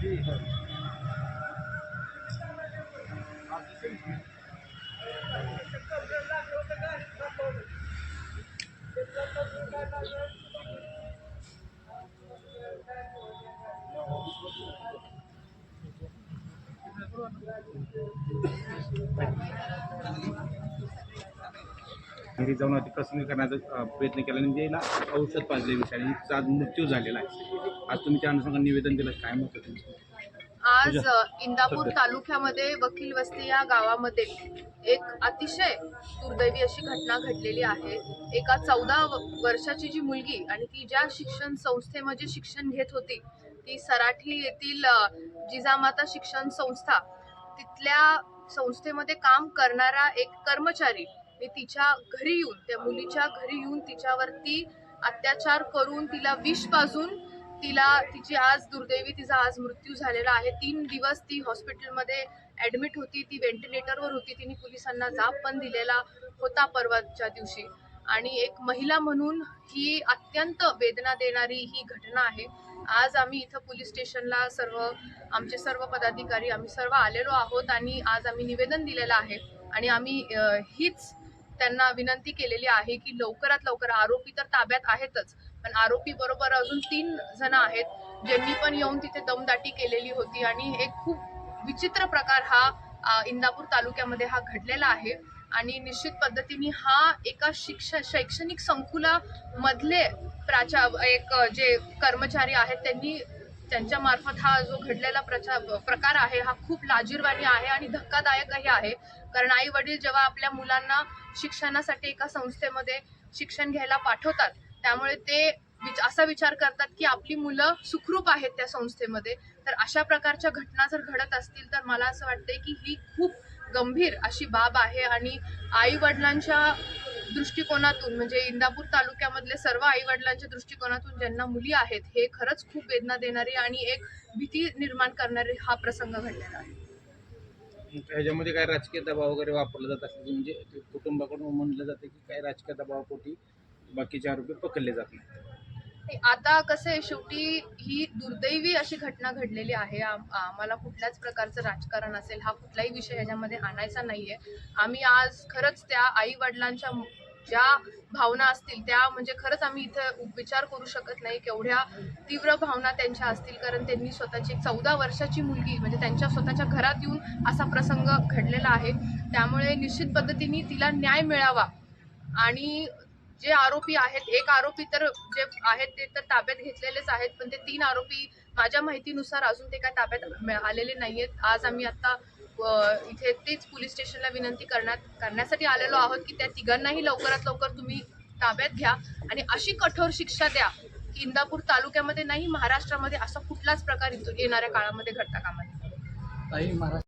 G Thank you. घरी जाऊन अतिप्रसंग करण्याचा प्रयत्न केला आणि त्याला औषध पाजले विषयाने आज मृत्यू झालेला आहे. आज तुम्ही त्या अनुषंगाने निवेदन दिलं काय मत आज इंदापूर तालुक्यामध्ये वकील वस्ती या गावामध्ये एक अतिशय दुर्दैवी अशी घटना घडलेली आहे. एका चौदा वर्षाची जी मुलगी आणि ती ज्या शिक्षण संस्थेमध्ये शिक्षण घेत होती ती सराठी येथील जिजामाता शिक्षण संस्था तिथल्या संस्थेमध्ये काम करणारा एक कर्मचारी मी तिच्या घरी येऊन त्या मुलीच्या घरी येऊन तिच्यावरती अत्याचार करून तिला विष पाजून तिला तिची आज दुर्दैवी तिचा आज मृत्यू झालेला आहे. तीन दिवस ती हॉस्पिटलमध्ये ॲडमिट होती ती व्हेंटिलेटरवर होती तिने पोलिसांना जाब पण दिलेला होता परवाच्या दिवशी. आणि एक महिला म्हणून ही अत्यंत वेदना देणारी ही घटना आहे. आज आम्ही इथं पोलीस स्टेशनला सर्व आमचे सर्व पदाधिकारी आम्ही सर्व आलेलो आहोत आणि आज आम्ही निवेदन दिलेलं आहे. आणि आम्ही हीच त्यांना विनंती केलेली आहे की लवकरात लवकर आरोपी तर ताब्यात आहेतच पण आरोपी बरोबर अजून तीन जण आहेत ज्यांनी पण येऊन तिथे दमदाटी केलेली होती आणि एक खूप विचित्र प्रकार हा इंदापूर तालुक्यामध्ये हा घडलेला आहे. आणि निश्चित पद्धतीने हा एका शिक्ष शैक्षणिक संकुलामधले प्राचा एक जे कर्मचारी आहेत त्यांनी त्यांच्यामार्फत हा जो घडलेला प्रचा प्रकार आहे हा खूप लाजीरवाणी आहे आणि धक्कादायकही आहे. कारण आई वडील जेव्हा आपल्या मुलांना शिक्षणासाठी एका संस्थेमध्ये शिक्षण घ्यायला पाठवतात त्यामुळे ते विच असा विचार करतात की आपली मुलं सुखरूप आहेत त्या संस्थेमध्ये. तर अशा प्रकारच्या घटना जर घडत असतील तर मला असं वाटतंय की ही खूप गंभीर अशी बाब आहे आणि आई वडिलांच्या दृष्टिकोनातून म्हणजे इंदापूर तालुक्यामधले सर्व आई वडिलांच्या दृष्टिकोनातून ज्यांना मुली आहेत हे खरंच खूप वेदना देणारी आणि एक भीती निर्माण करणारे हा प्रसंग घडलेला आहे. ह्याच्यामध्ये काय राजकीय दबाव वगैरे वापरला जात असेल म्हणजे ते कुटुंबाकडून म्हणलं जातं की काय राजकीय दबावापोटी बाकीचे आरोपी पकडले जात नाही, आता कसं आहे शेवटी ही दुर्दैवी अशी घटना घडलेली आहे. आम्हाला कुठल्याच प्रकारचं राजकारण असेल हा कुठलाही विषय ह्याच्यामध्ये आणायचा नाहीये. आम्ही आज खरंच त्या आई वडिलांच्या ज्या भावना असतील त्या म्हणजे खरंच आम्ही इथं विचार करू शकत नाही केवढ्या तीव्र भावना त्यांच्या असतील. कारण त्यांनी स्वतःची चौदा वर्षाची मुलगी म्हणजे त्यांच्या स्वतःच्या घरात येऊन असा प्रसंग घडलेला आहे. त्यामुळे निश्चित पद्धतीने तिला न्याय मिळावा. आणि जे आरोपी आहेत एक आरोपी तर जे आहेत ते तर ताब्यात घेतलेलेच आहेत पण ते तीन आरोपी माझ्या माहितीनुसार अजून ते काय ताब्यात आलेले नाही आहेत आज आम्ही आता इथे तेच पोलीस स्टेशनला विनंती करण्यात करण्यासाठी आलेलो आहोत की त्या तिघांनाही लवकरात लवकर तुम्ही ताब्यात घ्या आणि अशी कठोर शिक्षा द्या की इंदापूर तालुक्यामध्ये नाही महाराष्ट्रामध्ये असा कुठलाच प्रकार येणाऱ्या काळामध्ये घडता कामा नये.